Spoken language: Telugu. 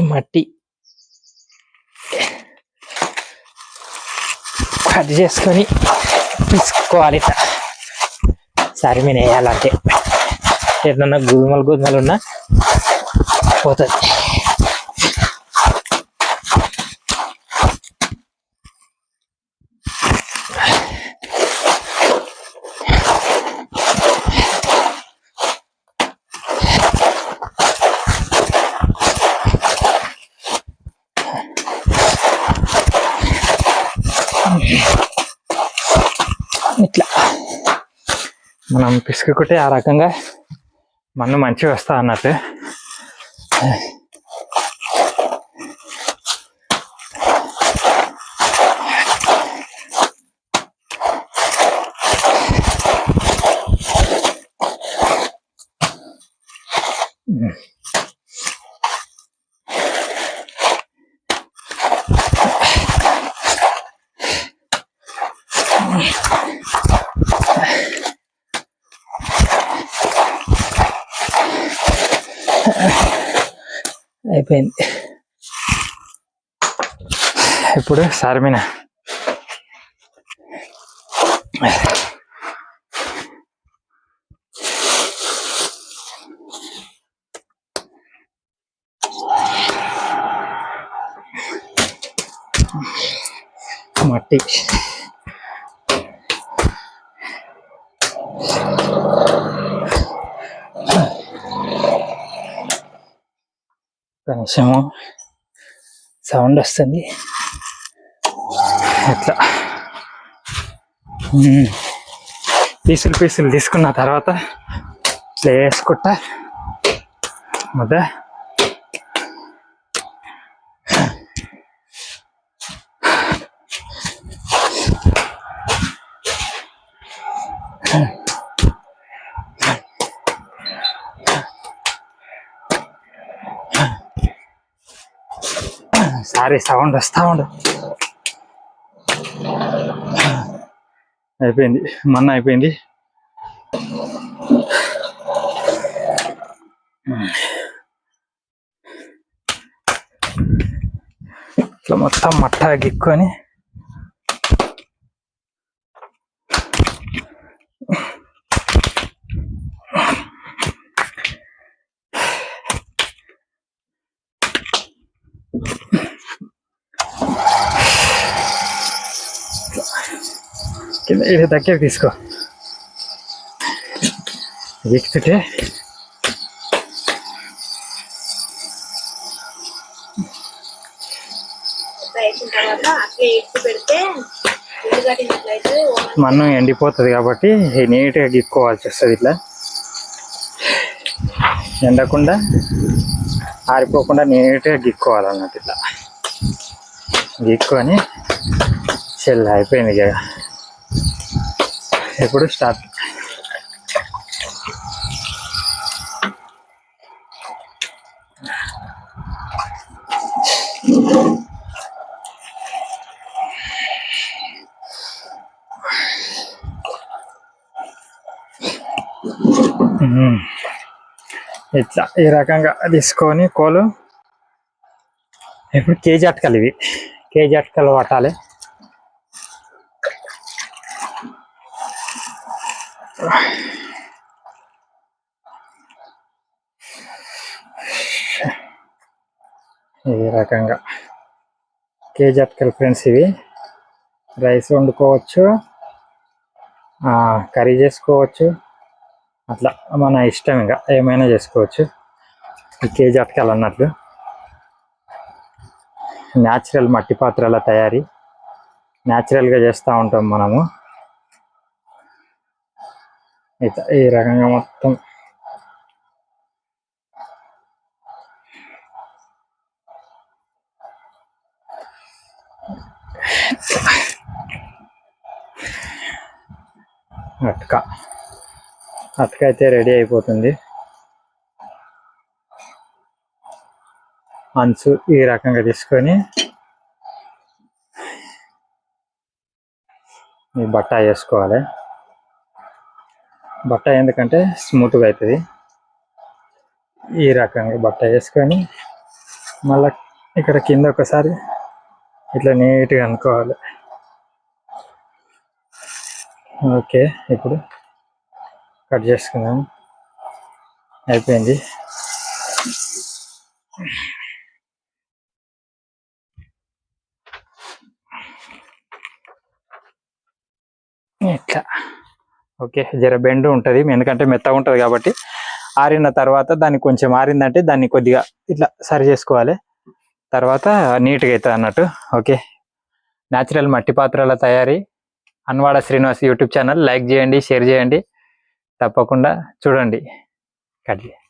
మట్టి. కట్ చేసుకొని తీసుకోవాలి ఇట్లా. సరే నేను వేయాలంటే ఏదన్నా గోధుమలు గోధుమలు ఉన్నా పోతుంది. ఇట్లా. మనం పిసుకుంటే ఆ రకంగా మన్ను మంచిగా వస్తా అన్నట్టు. అయిపోయింది. ఇప్పుడు సార్మిన మట్టి. కనీసము సౌండ్ వస్తుంది. అట్లా. పీసులు పీసులు తీసుకున్న తర్వాత ప్లే వేసుకుంటా. ముద్ద సారీ సౌండ్ వస్తా ఉండు అయిపోయింది మొన్న అయిపోయింది. ఇట్లా మొత్తం మట్ట గిక్కొని. కింద ఇది దగ్గర తీసుకో కట్టినట్లయితే మన్ను ఎండిపోతుంది కాబట్టి నీట్గా గిక్కోవాల్సి వస్తుంది ఇట్లా। ఎండకుండా ఆరిపోకుండా నీట్గా గిక్కోవాలన్నట్టు ఇట్లా। గిక్కొని చెల్లి అయిపోయింది ఇక। ఇప్పుడు స్టార్ట్? ఇట్లా ఈ రకంగా తీసుకొని కోలు. ఇప్పుడు కేజీ అటకలు ఇవి. కేజీ అటకలు పట్టాలి ఈ రకంగా. కేజీ అటకలు ఫ్రెండ్స్ ఇవి. రైస్ వండుకోవచ్చు. ఆ, కర్రీ చేసుకోవచ్చు. అట్లా మన ఇష్టం ఇంకా ఏమైనా చేసుకోవచ్చు. ఈ కేజీ అటకాలు అన్నట్లు. న్యాచురల్ మట్టి పాత్రల తయారీ. న్యాచురల్గా చేస్తూ ఉంటాం మనము. ఈ రకంగా మొత్తం అట్క. అటక అయితే రెడీ అయిపోతుంది. అంచు ఈ రకంగా తీసుకొని ఈ బట్ట వేసుకోవాలి. బట్ట ఎందుకంటే స్మూత్గా అవుతుంది ఈ రకంగా బట్ట వేసుకొని మళ్ళీ ఇక్కడ కింద ఒకసారి ఇట్లా నీట్గా అనుకోవాలి. ఓకే ఇప్పుడు కట్ చేసుకుందాం. అయిపోయింది. ఇట్లా. ఓకే జర బెండ్ ఉంటుంది ఎందుకంటే మెత్తగా ఉంటుంది కాబట్టి ఆరిన తర్వాత దాన్ని కొంచెం ఆరిందంటే దాన్ని కొద్దిగా ఇట్లా సరి చేసుకోవాలి. తర్వాత నీట్గా అవుతుంది అన్నట్టు. ఓకే. న్యాచురల్ మట్టి పాత్రల తయారీ. Anwada Srinivas YouTube channel. Like చేయండి షేర్ చేయండి. తప్పకుండా చూడండి. కట్ చేయండి.